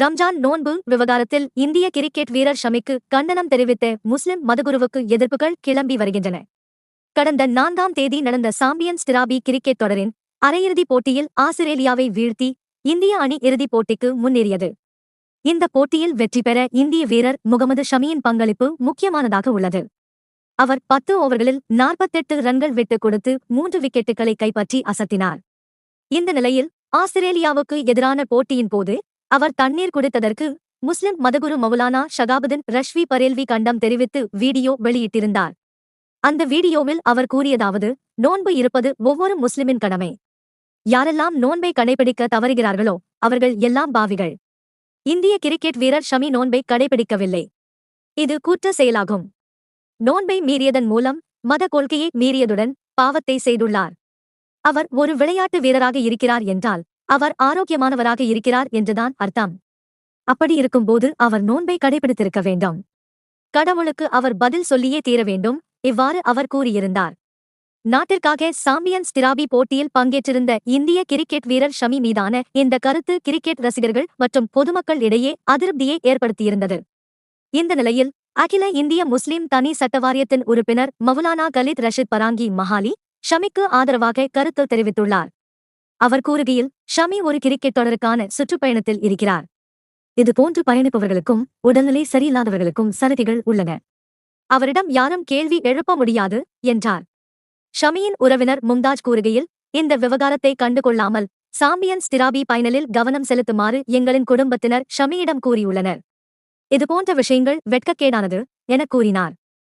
ரம்ஜான் நோன்பு விவகாரத்தில் இந்திய கிரிக்கெட் வீரர் ஷமிக்கு கண்டனம் தெரிவித்த முஸ்லிம் மதகுருவுக்கு எதிர்ப்புகள் கிளம்பி வருகின்றன. கடந்த நான்காம் தேதி நடந்த சாம்பியன்ஸ் டிராபி கிரிக்கெட் தொடரின் அரையிறுதிப் போட்டியில் ஆஸ்திரேலியாவை வீழ்த்தி இந்திய அணி இறுதிப் போட்டிக்கு முன்னேறியது. இந்த போட்டியில் வெற்றி பெற இந்திய வீரர் முகமது ஷமியின் பங்களிப்பு முக்கியமானதாக உள்ளது. அவர் பத்து ஓவர்களில் நாற்பத்தெட்டு ரன்கள் விட்டுக் கொடுத்து மூன்று விக்கெட்டுகளை கைப்பற்றி அசத்தினார். இந்த நிலையில் ஆஸ்திரேலியாவுக்கு எதிரான போட்டியின் போது அவர் தண்ணீர் குடித்ததற்கு முஸ்லிம் மதகுரு மௌலானா ஷகாபுதீன் ரஷ்வி பரேல்வி கண்டம் தெரிவித்து வீடியோ வெளியிட்டிருந்தார். அந்த வீடியோவில் அவர் கூறியதாவது நோன்பு இருப்பது ஒவ்வொரு முஸ்லிமின் கடமை. யாரெல்லாம் நோன்பை கடைபிடிக்க தவறுகிறார்களோ அவர்கள் எல்லாம் பாவிகள். இந்திய கிரிக்கெட் வீரர் ஷமி நோன்பை கடைபிடிக்கவில்லை. இது கூற்ற செயலாகும். நோன்பை மீறியதன் மூலம் மத கொள்கையை மீறியதுடன் பாவத்தை செய்துள்ளார். அவர் ஒரு விளையாட்டு வீரராக இருக்கிறார் என்றால் அவர் ஆரோக்கியமானவராக இருக்கிறார் என்றுதான் அர்த்தம். அப்படி இருக்கும்போது அவர் நோன்பை கடைபிடித்திருக்க வேண்டும். கடவுளுக்கு அவர் பதில் சொல்லியே தீர வேண்டும் இவ்வாறு அவர் கூறியிருந்தார். நாட்டிற்காக சாம்பியன்ஸ் டிராபி போட்டியில் பங்கேற்றிருந்த இந்திய கிரிக்கெட் வீரர் ஷமி மீதான இந்த கருத்து கிரிக்கெட் ரசிகர்கள் மற்றும் பொதுமக்கள் இடையே அதிருப்தியை ஏற்படுத்தியிருந்தது. இந்த நிலையில் அகில இந்திய முஸ்லிம் தனி சட்டவாரியத்தின் உறுப்பினர் மவுலானா கலித் ரஷித் பராங்கி மஹாலி ஷமிக்கு ஆதரவாக கருத்து தெரிவித்துள்ளார். அவர் கூறுகையில் ஷமி ஒரு கிரிக்கெட் தொடருக்கான சுற்றுப்பயணத்தில் இருக்கிறார். இதுபோன்று பயணிப்பவர்களுக்கும் உடல்நிலை சரியில்லாதவர்களுக்கும் சலுகைகள் உள்ளன. அவரிடம் யாரும் கேள்வி எழுப்ப முடியாது என்றார். ஷமியின் உறவினர் மும்தாஜ் கூறுகையில் இந்த விவகாரத்தை கண்டுகொள்ளாமல் சாம்பியன்ஸ் திராபி பைனலில் கவனம் செலுத்துமாறு எங்களின் குடும்பத்தினர் ஷமியிடம் கூறியுள்ளனர். இதுபோன்ற விஷயங்கள் வெட்கக்கேடானது என கூறினார்.